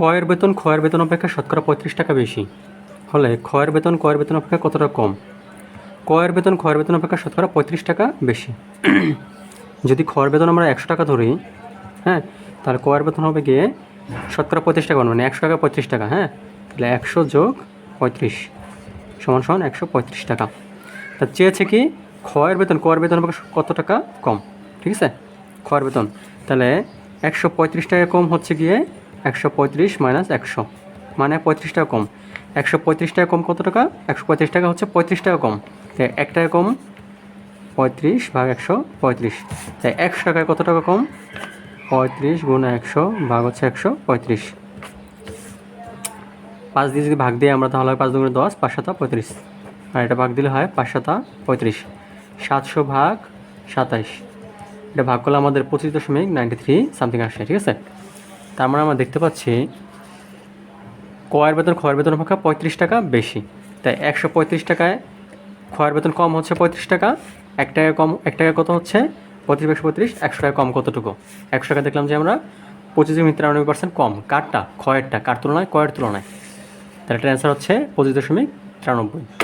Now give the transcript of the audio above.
কয়ের বেতন, ক্ষয়ের বেতন অপেক্ষা শতকরা পঁয়ত্রিশ টাকা বেশি। হলে ক্ষয়ের বেতন কয়ের বেতন অপেক্ষা কতটা কম? কয়ের বেতন, ক্ষয়ের বেতন অপেক্ষা শতকরা পঁয়ত্রিশ টাকা বেশি। যদি ক্ষয়ের বেতন আমরা একশো টাকা ধরি হ্যাঁ তাহলে কয়ের বেতন হবে গিয়ে শতকরা পঁয়ত্রিশ টাকা মানে একশো টাকা পঁয়ত্রিশ টাকা হ্যাঁ তাহলে একশো যোগ পঁয়ত্রিশ সমান সমান একশো পঁয়ত্রিশ টাকা। তা চেয়েছে কি, ক্ষয়ের বেতন কয়ের বেতন অপেক্ষা কত টাকা কম? ঠিক আছে? ক্ষয়ের বেতন। তাহলে একশো পঁয়ত্রিশ টাকা কম হচ্ছে গিয়ে একশো পঁয়ত্রিশ মাইনাস একশো। মানে পঁয়ত্রিশ টাকা কম। একশো পঁয়ত্রিশ টাকা কম কত টাকা? একশো পঁয়ত্রিশ টাকা হচ্ছে পঁয়ত্রিশ টাকা কম। তাই এক টাকা কম, পঁয়ত্রিশ ভাগ একশো, পঁয়ত্রিশ। তাই একশো টাকায় কত টাকা কম? পঁয়ত্রিশ গুণ একশো ভাগ হচ্ছে একশো, পঁয়ত্রিশ। পাঁচ দিয়ে যদি ভাগ দিই আমরা তাহলে হয় পাঁচ দুগুণে দশ, পাঁচ সাতা পঁয়ত্রিশ। আর এটা ভাগ দিলে হয় পাঁচ সাতা পঁয়ত্রিশ। সাতশো ভাগ সাতাইশ। এটা ভাগ করলে আমাদের পঁচিশ দশমিক নাইনটি থ্রি সামথিং আসে, ঠিক আছে? তার মানে আমরা দেখতে পাচ্ছি, কয়ের বেতন, খয়ের বেতন অপেক্ষা পঁয়ত্রিশ টাকা বেশি। তাই একশো পঁয়ত্রিশ টাকায় ক্ষয়ের বেতন কম হচ্ছে পঁয়ত্রিশ টাকা, এক টাকা কম, এক টাকা কত হচ্ছে? পঁয়ত্রিশ একশো পঁয়ত্রিশ, একশো টাকা কম কতটুকু? একশো টাকা দেখলাম যে আমরা পঁচিশ দশমিক তিরানব্বই পার্সেন্ট কম। কারটা? খয়েরটা? কার তুলনায়? কয়ের তুলনায়। তাহলে এটার অ্যান্সার হচ্ছে পঁচিশ দশমিক তিরানব্বই।